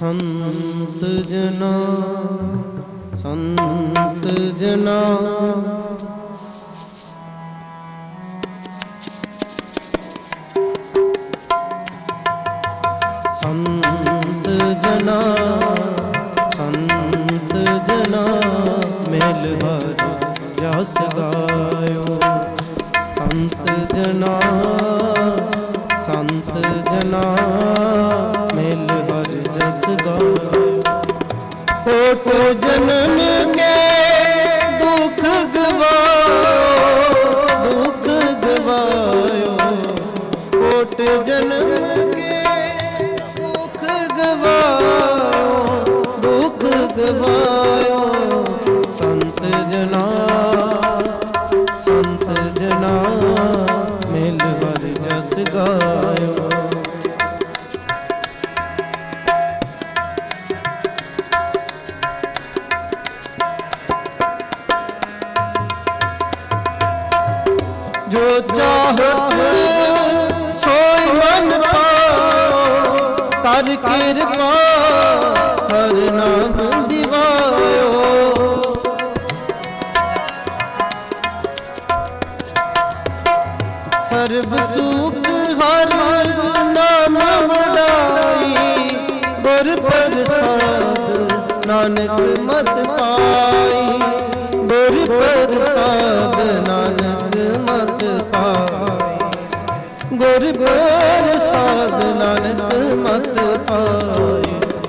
ਸੰਤ ਜਨਾ ਸੰਤ ਜਨਾ। ਸੰਤ ਜਨਾ ਸੰਤ ਜਨਾ ਮਿਲ ਹਰ ਜਸ ਗਾਇਓ। ਸੰਤ ਜਨਾ। ਜਸ ਕੋਟ ਜਨਮ ਕੇ ਦੁੱਖ ਗਵਾਇਓ ਦੁਖ ਗਵਾਇਓ। ਕੋਟ ਜਨਮ ਕੇ ਦੁੱਖ ਗਵਾਓ ਦੁੱਖ ਗਵਾਇਓ। ਸੰਤ ਜਨਾ ਸੰਤ ਜਨਾ, ਮਿਲ ਵਰ ਜਸ ਗਾਇਓ। ਜੋ ਚਾਹਤ ਸੋਈ ਮਨ ਪਾਓ ਕਰ ਕਿਰਪਾ ਹਰ ਨਾਮ ਦਿਵਾਇਓ। ਸਰਬ ਸੁਖ ਹਰ ਨਾਮ ਵਡਾਈ, ਗੁਰ ਪ੍ਰਸਾਦ ਨਾਨਕ ਮਤ ਪਾਈ। ਗੁਰ ਪ੍ਰਸਾਦ ਗੁਰ ਪ੍ਰਸਾਦ ਨਾਨਕ ਮਤ ਪਾਏ।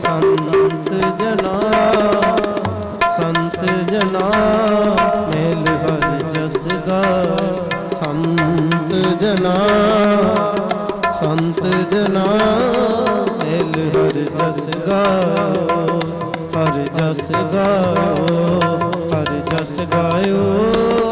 ਸੰਤ ਜਨਾ ਸੰਤ ਜਨਾ, ਮੇਲ ਹਰ ਜਸ ਗਾਏ। ਸੰਤ ਜਨਾ ਸੰਤ ਜਨਾ, ਮੇਲ ਹਰ ਜਸ ਗਾਇਓ ਹਰ ਜਸ ਗਾਇਓ, ਹਰ ਜਸ ਗਾਇਓ।